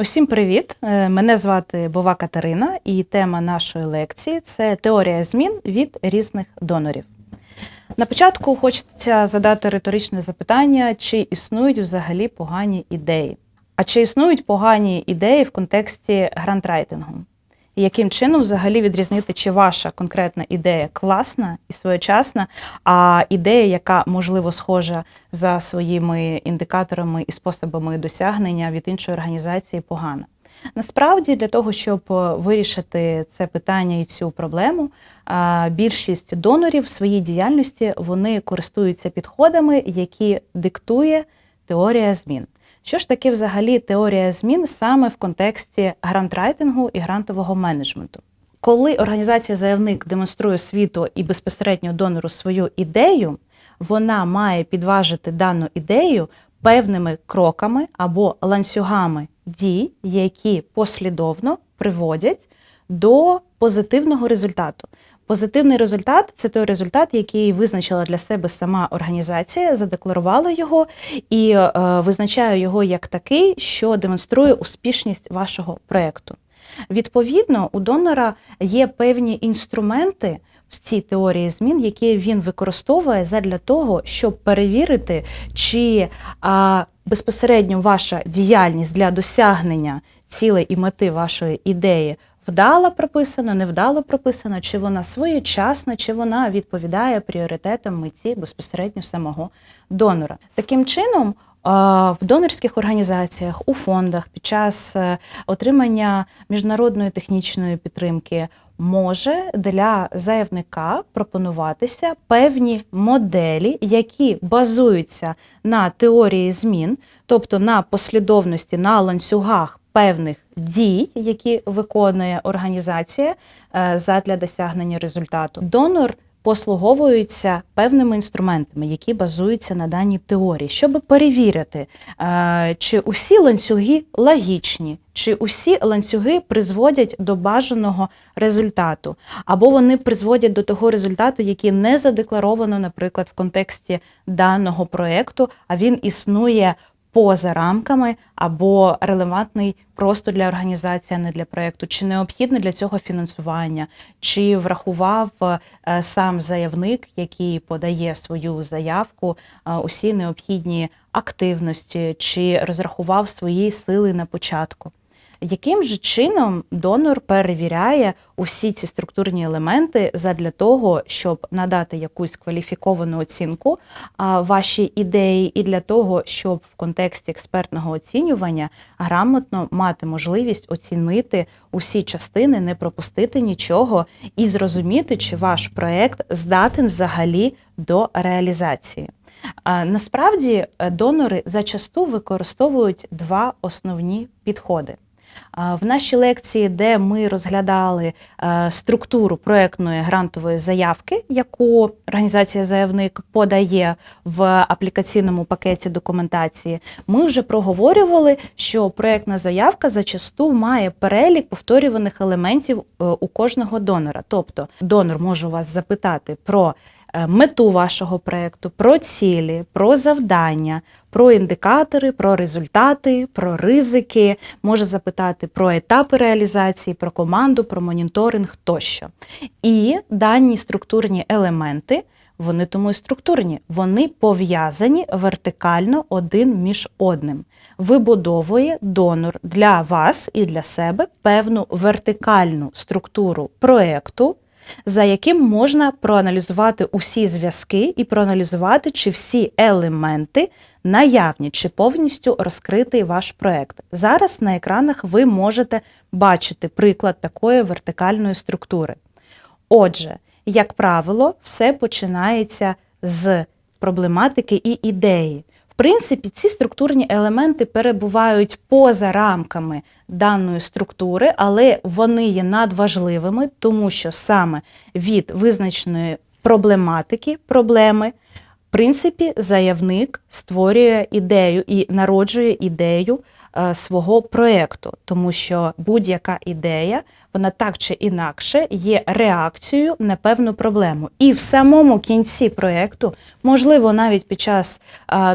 Усім привіт! Е, Мене звати Бова Катерина, і тема нашої лекції це теорія змін від різних донорів. На початку хочеться задати риторичне запитання, чи існують взагалі погані ідеї? А чи існують погані ідеї в контексті грантрайтингу? І яким чином взагалі відрізнити, чи ваша конкретна ідея класна і своєчасна, а ідея, яка можливо схожа за своїми індикаторами і способами досягнення від іншої організації, погана? Насправді, для того, щоб е, вирішити це питання і цю проблему, більшість донорів в своїй діяльності вони користуються підходами, які диктує теорія змін. Що ж таке взагалі теорія змін саме в контексті грантрайтингу і грантового менеджменту? Коли організація-заявник демонструє світу і безпосередньо донору свою ідею, вона має підважити дану ідею певними кроками або ланцюгами дій, які послідовно приводять до позитивного результату. Позитивний результат це той результат, який визначила для себе сама організація, задекларувала його і е, визначає його як такий, що демонструє успішність вашого проєкту. Відповідно, у донора є певні інструменти в цій теорії змін, які він використовує задля того, щоб перевірити, чи а, безпосередньо ваша діяльність для досягнення цілей і мети вашої ідеї вдало прописана, невдало прописана, чи вона своєчасна, чи вона відповідає пріоритетам меті безпосередньо самого донора. Таким чином. В донорських організаціях, у фондах під час е, отримання міжнародної технічної підтримки може для заявника пропонуватися певні моделі, які базуються на теорії змін, тобто на послідовності, на ланцюгах певних дій, які виконує організація е, задля досягнення результату. Донор послуговуються певними інструментами, які базуються на даній теорії, щоб перевірити, е, чи усі ланцюги логічні, чи усі ланцюги призводять до бажаного результату, або вони призводять до того результату, який не задекларовано, наприклад, в контексті даного проєкту, а він існує поза рамками або релевантний просто для організації, а не для проєкту, чи необхідне для цього фінансування, чи врахував е, сам заявник, який подає свою заявку, е, усі необхідні активності, чи розрахував свої сили на початку яким же чином донор перевіряє усі ці структурні елементи задля того, щоб надати якусь кваліфіковану оцінку вашій ідеї, і для того, щоб в контексті експертного оцінювання грамотно мати можливість оцінити усі частини, не пропустити нічого і зрозуміти, чи ваш проект здатен взагалі до реалізації. Насправді донори зачасту використовують два основні підходи. В нашій лекції, де ми розглядали е, структуру проєктної грантової заявки, яку організація заявник подає в аплікаційному пакеті документації, ми вже проговорювали, що проєктна заявка зачасту має перелік повторюваних елементів е, у кожного донора. Тобто донор може вас запитати про Е, мету вашого проєкту, про цілі, про завдання, про індикатори, про результати, про ризики, може запитати про етапи реалізації, про команду, про моніторинг тощо. І дані структурні елементи. Вони тому і структурні, вони пов'язані вертикально один між одним. Вибудовує донор для вас і для себе певну вертикальну структуру проєкту, за яким можна проаналізувати усі зв'язки і проаналізувати, чи всі елементи наявні, чи повністю розкритий ваш проект. Зараз на екранах ви можете бачити приклад такої вертикальної структури. Отже, як правило, все починається з проблематики і ідеї принципі, ці структурні елементи перебувають поза рамками даної структури, але вони є надважливими, тому що саме від визначеної проблематики, проблеми, в принципі, заявник створює ідею і народжує ідею е, свого проєкту, тому що будь-яка ідея, вона так чи інакше є реакцією на певну проблему. І в самому кінці проєкту, можливо, навіть під час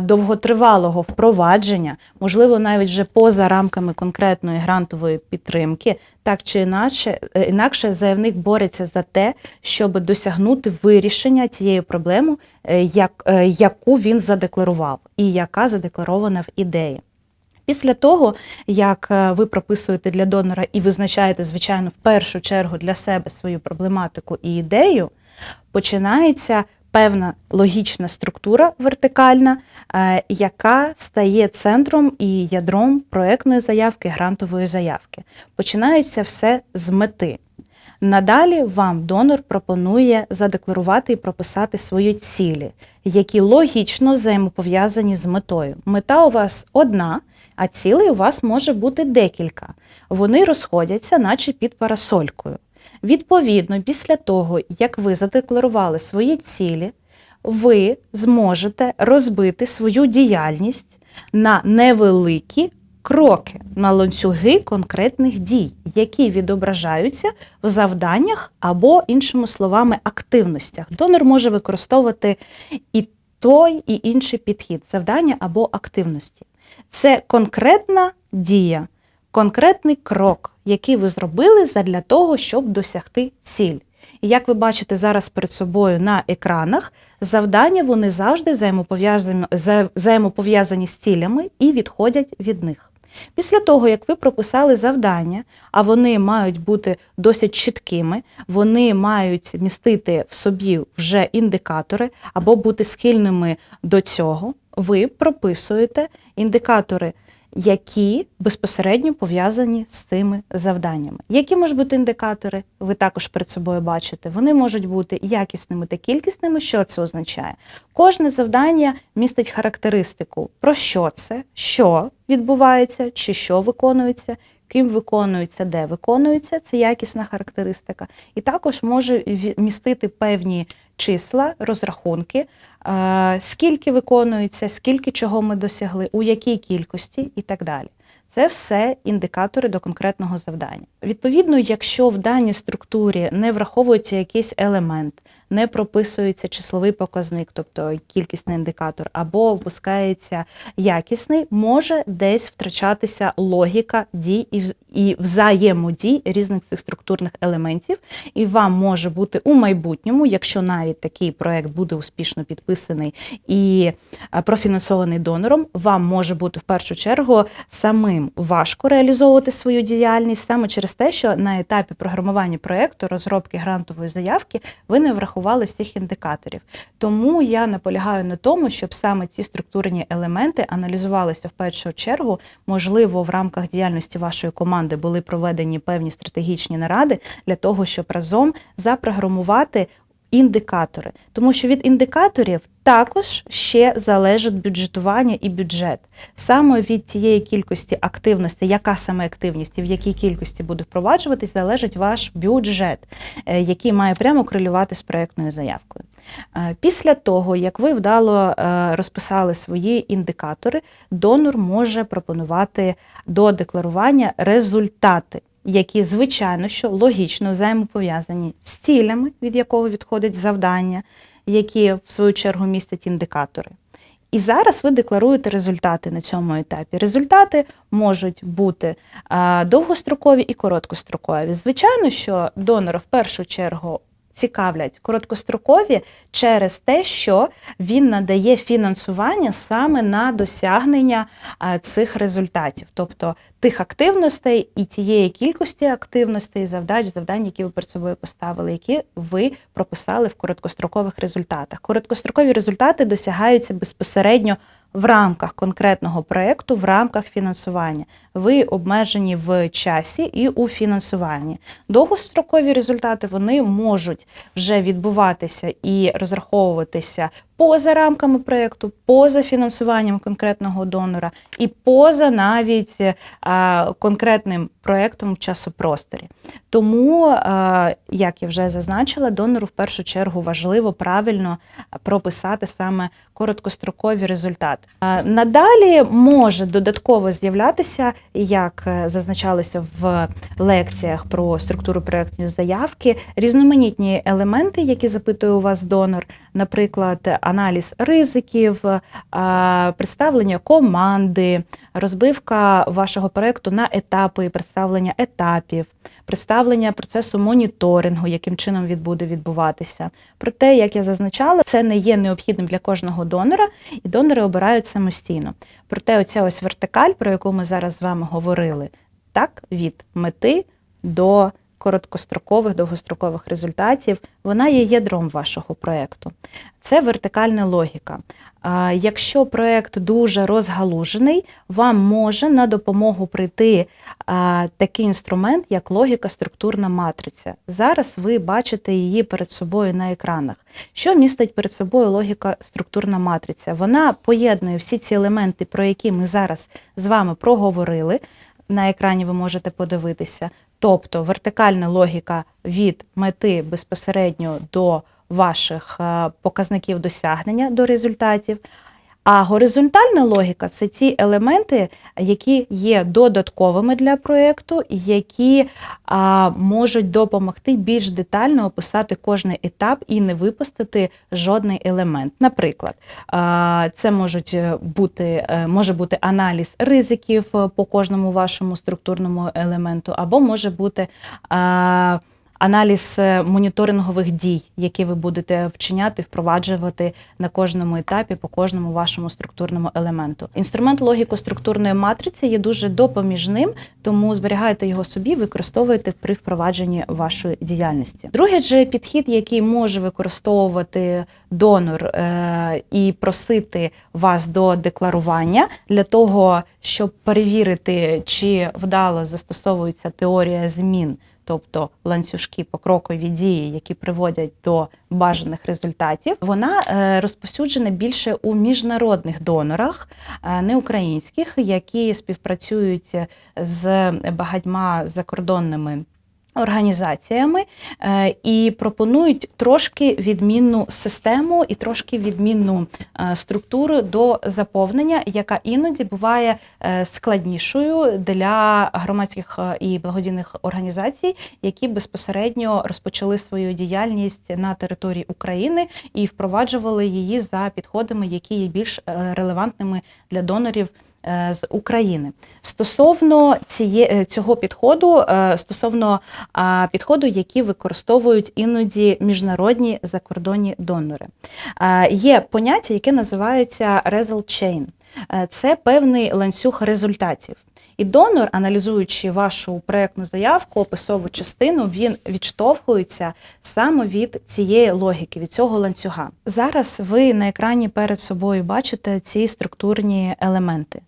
довготривалого впровадження, можливо, навіть вже поза рамками конкретної грантової підтримки, так чи інакше, е, інакше заявник бореться за те, щоб досягнути вирішення тієї проблеми, е, як, е, яку він задекларував, і яка задекларована в ідеї. Після того, як е, ви прописуєте для донора і визначаєте, звичайно, в першу чергу для себе свою проблематику і ідею, починається певна логічна структура вертикальна, е, яка стає центром і ядром проектної заявки, грантової заявки. Починається все з мети. Надалі вам донор пропонує задекларувати і прописати свої цілі, які логічно взаємопов'язані з метою. Мета у вас одна, а цілей у вас може бути декілька. Вони розходяться, наче під парасолькою. Відповідно, після того, як ви задекларували свої цілі, ви зможете розбити свою діяльність на невеликі кроки, на ланцюги конкретних дій, які відображаються в завданнях або, іншими словами, активностях. Донор може використовувати і той, і інший підхід завдання або активності. Це конкретна дія, конкретний крок, який ви зробили задля того, щоб досягти ціль. І як ви бачите зараз перед собою на екранах, завдання вони завжди взаємопов'язані, взаємопов'язані з цілями і відходять від них. Після того, як ви прописали завдання, а вони мають бути досить чіткими, вони мають містити в собі вже індикатори або бути схильними до цього, ви прописуєте індикатори, які безпосередньо пов'язані з цими завданнями. Які можуть бути індикатори? Ви також перед собою бачите. Вони можуть бути якісними та кількісними. Що це означає? Кожне завдання містить характеристику, про що це, що відбувається, чи що виконується, ким виконується, де виконується, це якісна характеристика. І також може містити певні числа, розрахунки, е, скільки виконується, скільки чого ми досягли, у якій кількості і так далі. Це все індикатори до конкретного завдання. Відповідно, якщо в даній структурі не враховується якийсь елемент, не прописується числовий показник, тобто кількісний індикатор, або опускається якісний, може десь втрачатися логіка дій і вз- і взаємодій різних цих структурних елементів. І вам може бути у майбутньому, якщо навіть такий проект буде успішно підписаний і е, профінансований донором, вам може бути в першу чергу самим важко реалізовувати свою діяльність саме через те, що на етапі програмування проекту, розробки грантової заявки, ви не врахували всіх індикаторів. Тому я наполягаю на тому, щоб саме ці структурні елементи аналізувалися в першу чергу. Можливо, в рамках діяльності вашої команди були проведені певні стратегічні наради для того, щоб разом запрограмувати індикатори, тому що від індикаторів також ще залежить бюджетування і бюджет. Саме від тієї кількості активності, яка саме активність і в якій кількості буде впроваджуватись, залежить ваш бюджет, е, який має прямо корелювати з проектною заявкою. Е, Після того, як ви вдало е, розписали свої індикатори, донор може пропонувати до декларування результати які, звичайно, що логічно взаємопов'язані з цілями, від якого відходить завдання, які в свою чергу містять індикатори. І зараз ви декларуєте результати на цьому етапі. Результати можуть бути довгострокові і короткострокові. Звичайно, що донор в першу чергу цікавлять короткострокові через те, що він надає фінансування саме на досягнення цих результатів, тобто тих активностей і тієї кількості активностей, завдач, завдань, які ви перед собою поставили, які ви прописали в короткострокових результатах. Короткострокові результати досягаються безпосередньо в рамках конкретного проєкту, в рамках фінансування. Ви обмежені в часі і у фінансуванні. Довгострокові результати вони можуть вже відбуватися і розраховуватися поза рамками проєкту, поза фінансуванням конкретного донора і поза навіть е, конкретним проєктом в часопросторі. Тому, е, як я вже зазначила, донору в першу чергу важливо правильно прописати саме короткострокові результати. Е, Надалі може додатково з'являтися, як зазначалося в лекціях про структуру проєктної заявки, різноманітні елементи, які запитує у вас донор, наприклад, аналіз ризиків, е, представлення команди, розбивка вашого проєкту на етапи, представлення етапів, представлення процесу моніторингу, яким чином він буде відбуватися. Проте, як я зазначала, це не є необхідним для кожного донора, і донори обирають самостійно. Проте, оця ось вертикаль, про яку ми зараз з вами говорили, так, від мети до короткострокових, довгострокових результатів, вона є ядром вашого проєкту. Це вертикальна логіка. Якщо проєкт дуже розгалужений, вам може на допомогу прийти такий інструмент, як логіка структурна матриця. Зараз ви бачите її перед собою на екранах. Що містить перед собою логіка структурна матриця? Вона поєднує всі ці елементи, про які ми зараз з вами проговорили. На екрані ви можете подивитися. Тобто вертикальна логіка від мети безпосередньо до ваших е, показників досягнення до результатів. А горизонтальна логіка це ті елементи, які є додатковими для проєкту, які а, можуть допомогти більш детально описати кожний етап і не випустити жодний елемент. Наприклад, а, це можуть бути, е, може бути аналіз ризиків е, по кожному вашому структурному елементу, або може бути. А, аналіз е, моніторингових дій, які ви будете вчиняти, впроваджувати на кожному етапі по кожному вашому структурному елементу. Інструмент логіко-структурної матриці є дуже допоміжним, тому зберігайте його собі, використовуйте при впровадженні вашої діяльності. Другий же підхід, який може використовувати донор е, і просити вас до декларування для того, щоб перевірити, чи вдало застосовується теорія змін тобто ланцюжки покрокові дії, які приводять до бажаних результатів, вона розпосюджена розповсюджена більше у міжнародних донорах, е, не українських, які співпрацюють з багатьма закордонними організаціями е, і пропонують трошки відмінну систему і трошки відмінну е, структуру до заповнення, яка іноді буває е, складнішою для громадських і благодійних організацій, які безпосередньо розпочали свою діяльність на території України і впроваджували її за підходами, які є більш релевантними для донорів. Е, з України. Стосовно ціє, е, цього підходу, е, стосовно підходу, які використовують іноді міжнародні закордонні донори, є поняття, яке називається result chain. Це певний ланцюг результатів. І донор, аналізуючи вашу проєктну заявку, описову частину, він відштовхується саме від цієї логіки, від цього ланцюга. Зараз ви на екрані перед собою бачите ці структурні елементи.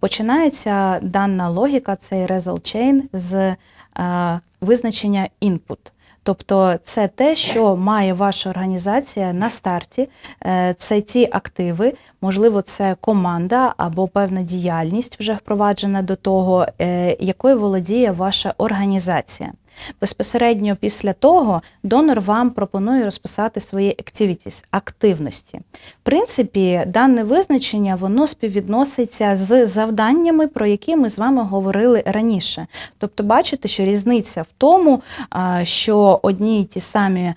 Починається дана логіка, цей result chain з визначення input. Тобто це те, що має ваша організація на старті, е, це ті активи, можливо, це команда або певна діяльність вже впроваджена до того, е, якою володіє ваша організація. Безпосередньо після того донор вам пропонує розписати свої activities, активності. В принципі, дане визначення воно співвідноситься з завданнями, про які ми з вами говорили раніше. Тобто, бачите, що різниця в тому, що одні й ті самі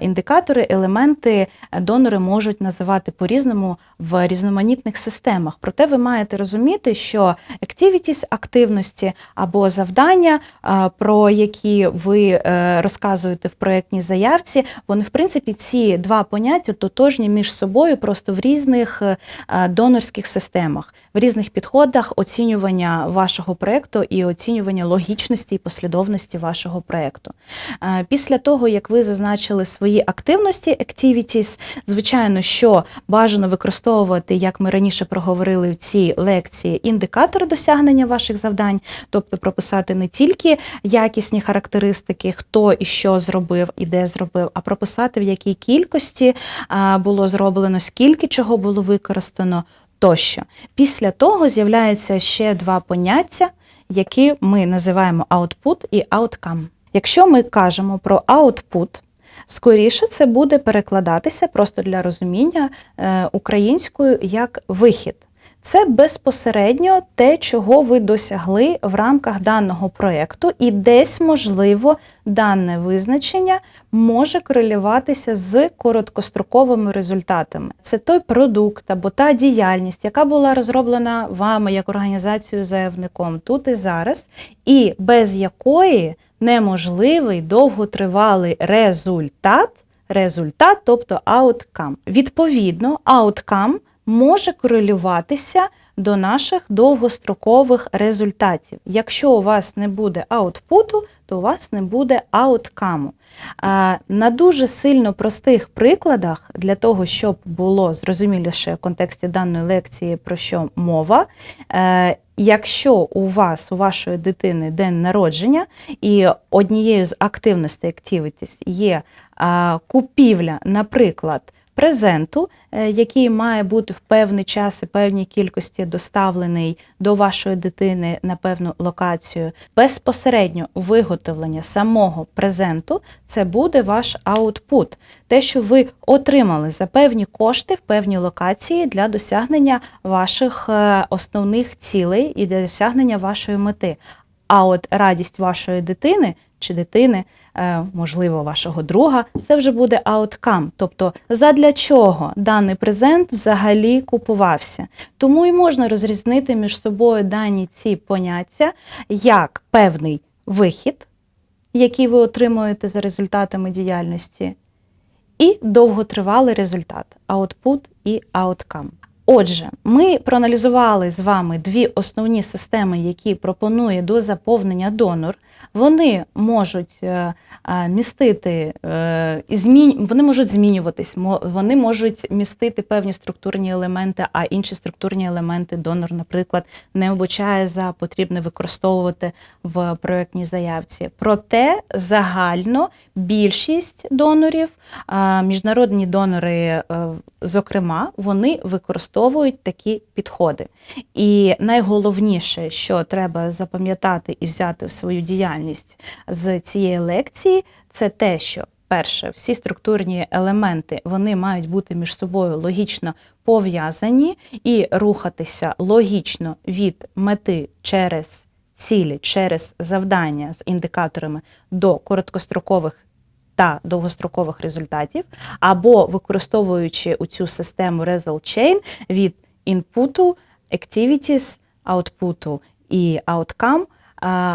індикатори, елементи донори можуть називати по-різному в різноманітних системах. Проте ви маєте розуміти, що activities, активності або завдання, про які ви е, розказуєте в проєктній заявці, вони, в принципі, ці два поняття тотожні між собою просто в різних е, донорських системах, в різних підходах оцінювання вашого проєкту і оцінювання логічності і послідовності вашого проєкту. Е, після того, як ви зазначили свої активності, activities, звичайно, що бажано використовувати, як ми раніше проговорили в цій лекції, індикатори досягнення ваших завдань, тобто прописати не тільки якісні характеристики, характеристики, хто і що зробив, і де зробив, а прописати в якій кількості було зроблено, скільки чого було використано тощо. Після того з'являється ще два поняття, які ми називаємо output і outcome. Якщо ми кажемо про output, скоріше це буде перекладатися просто для розуміння е, українською як вихід. Це безпосередньо те, чого ви досягли в рамках даного проєкту, і десь, можливо, дане визначення може корелюватися з короткостроковими результатами. Це той продукт або та діяльність, яка була розроблена вами як організацією заявником тут і зараз, і без якої неможливий довготривалий результат, результат, тобто outcome. Відповідно, outcome може корелюватися до наших довгострокових результатів. Якщо у вас не буде аутпуту, то у вас не буде ауткаму. На дуже сильно простих прикладах, для того, щоб було зрозуміліше в контексті даної лекції, про що мова, е, якщо у вас, у вашої дитини день народження, і однією з активностей activities є купівля, наприклад, презенту, е, який має бути в певний час і певній кількості доставлений до вашої дитини на певну локацію. Безпосередньо виготовлення самого презенту це буде ваш аутпут, те, що ви отримали за певні кошти в певній локації для досягнення ваших е, основних цілей і для досягнення вашої мети. А от радість вашої дитини чи дитини, е, можливо, вашого друга, це вже буде ауткам. Тобто, задля чого даний презент взагалі купувався. Тому і можна розрізнити між собою дані ці поняття як певний вихід, який ви отримуєте за результатами діяльності, і довготривалий результат output і outcome. Отже, ми проаналізували з вами дві основні системи, які пропонує до заповнення донор. Вони можуть е, містити е, і змін... вони можуть змінюватись, вони можуть містити певні структурні елементи, а інші структурні елементи донор, наприклад, не обучає за потрібне використовувати в проєктній заявці. Проте загально більшість донорів, міжнародні донори, е, зокрема, вони використовують такі підходи. І найголовніше, що треба запам'ятати і взяти в свою діяльність з цієї лекції, це те, що перше, всі структурні елементи вони мають бути між собою логічно пов'язані і рухатися логічно від мети через цілі, через завдання з індикаторами до короткострокових. Та довгострокових результатів, або використовуючи у цю систему Result Chain від інпуту, activities, output і outcome,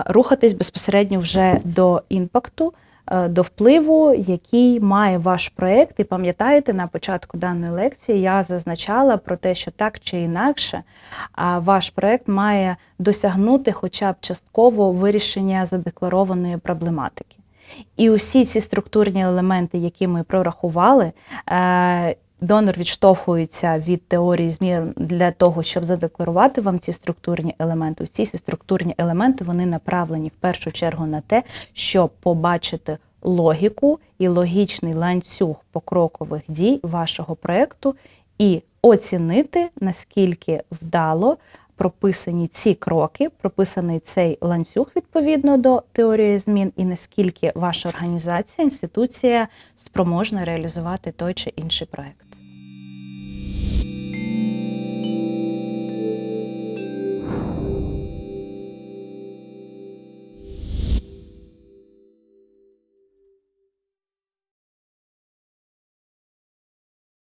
рухатись безпосередньо вже до імпакту, е, до впливу, який має ваш проєкт. І пам'ятаєте, на початку даної лекції я зазначала про те, що так чи інакше ваш проєкт має досягнути хоча б частково вирішення задекларованої проблематики. І усі ці структурні елементи, які ми прорахували, е, Донор відштовхується від теорії змін для того, щоб задекларувати вам ці структурні елементи. Всі ці структурні елементи вони направлені в першу чергу на те, щоб побачити логіку і логічний ланцюг покрокових дій вашого проєкту і оцінити, наскільки вдало прописані ці кроки, прописаний цей ланцюг відповідно до теорії змін, і наскільки ваша організація, інституція спроможна реалізувати той чи інший проєкт.